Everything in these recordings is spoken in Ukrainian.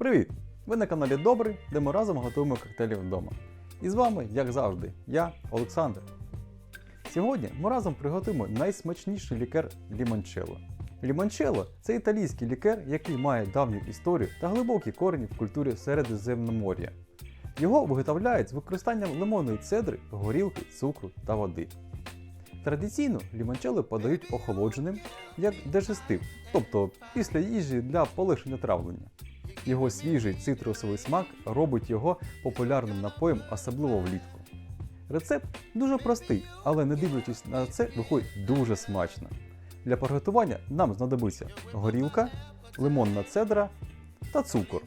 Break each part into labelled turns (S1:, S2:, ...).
S1: Привіт! Ви на каналі Добрий, де ми разом готуємо коктейлі вдома. І з вами, як завжди, я, Олександр. Сьогодні ми разом приготуємо найсмачніший лікер лімончелло. Лімончелло це італійський лікер, який має давню історію та глибокі корені в культурі Середземномор'я. Його виготовляють з використанням лимонної цедри, горілки, цукру та води. Традиційно лімончелло подають охолодженим як дежестив, тобто після їжі для полегшення травлення. Його свіжий цитрусовий смак робить його популярним напоєм, особливо влітку. Рецепт дуже простий, але не дивлячись на це, виходить дуже смачно. Для приготування нам знадобиться горілка, лимонна цедра та цукор.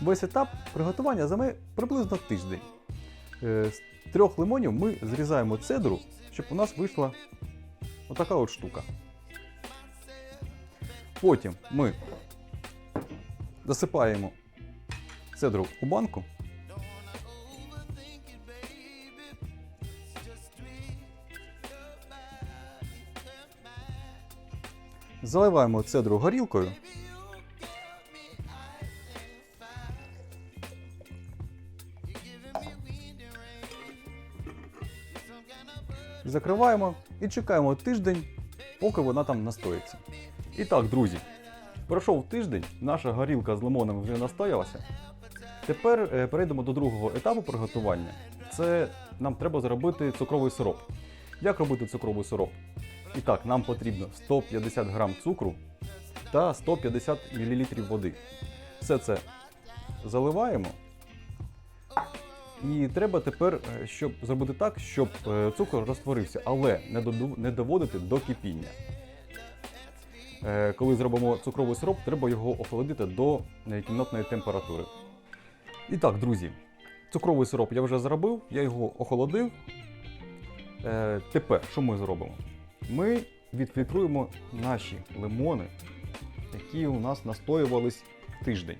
S1: Весь етап приготування займе приблизно тиждень. Е, З трьох лимонів ми зрізаємо цедру, щоб у нас вийшла отака от штука. Потім ми засипаємо цедру у банку. Заливаємо цедру горілкою. Закриваємо і чекаємо тиждень, поки вона там настоїться. І так, друзі, пройшов тиждень, наша горілка з лимоном вже настоялася. Тепер е, перейдемо до другого етапу приготування. Це нам треба зробити цукровий сироп. Як робити цукровий сироп? І так, нам потрібно 150 грам цукру та 150 мл води. Все це заливаємо. І треба тепер, е, щоб зробити так, щоб е, цукор розтворився, але не доводити до кипіння. Е, Коли зробимо цукровий сироп, треба його охолодити до е, кімнатної температури. І так, друзі, цукровий сироп я вже зробив, я його охолодив. Е, Тепер що ми зробимо? Ми відфільтруємо наші лимони, які у нас настоювались тиждень.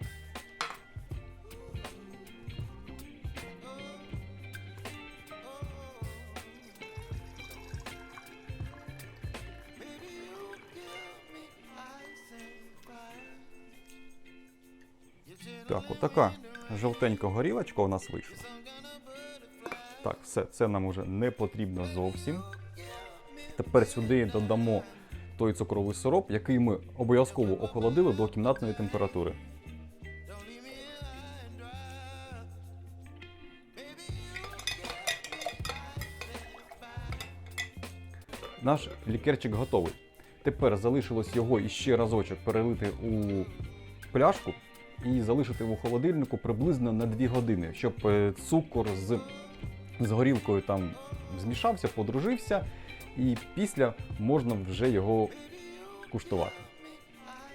S1: Так, отака жовтенька горілочка у нас вийшла. Так, все, це нам уже не потрібно зовсім. Тепер сюди додамо той цукровий сироп, який ми обов'язково охолодили до кімнатної температури. Наш лікерчик готовий. Тепер залишилось його іще разочок перелити у пляшку і залишити в холодильнику приблизно на 2 години, щоб е, цукор з, з горілкою там змішався, подружився, і після можна вже його куштувати.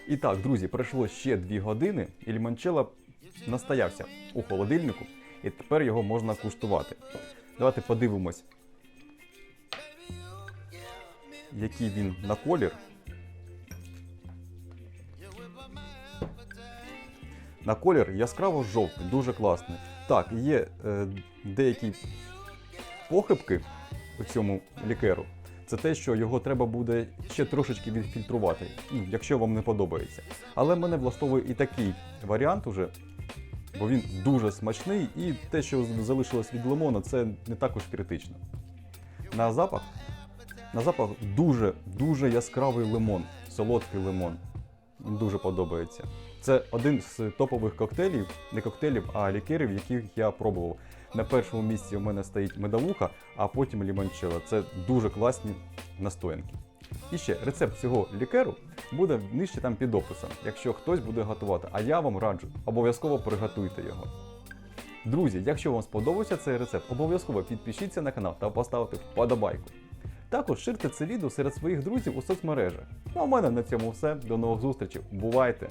S1: І так, друзі, пройшло ще 2 години, і лімончелло настоявся у холодильнику, і тепер його можна куштувати. Давайте подивимось, який він на колір. На колір яскраво жовтий, дуже класний. Так, є е, деякі похибки у цьому лікеру. Це те, що його треба буде ще трошечки відфільтрувати, ну, якщо вам не подобається. Але мене влаштовує і такий варіант уже, бо він дуже смачний, і те, що залишилось від лимона, це не також критично. На запах, на запах дуже дуже яскравий лимон, солодкий лимон. Мені Дуже подобається. Це один з топових коктейлів, не коктейлів, а лікерів, яких я пробував. На першому місці у мене стоїть медовуха, а потім лімончелло. Це дуже класні настоянки. І ще рецепт цього лікеру буде нижче там під описом, якщо хтось буде готувати. А я вам раджу, обов'язково приготуйте його. Друзі, якщо вам сподобався цей рецепт, обов'язково підпишіться на канал та поставте вподобайку. Також ширте це відео серед своїх друзів у соцмережах. Ну а в мене на цьому все. До нових зустрічей. Бувайте!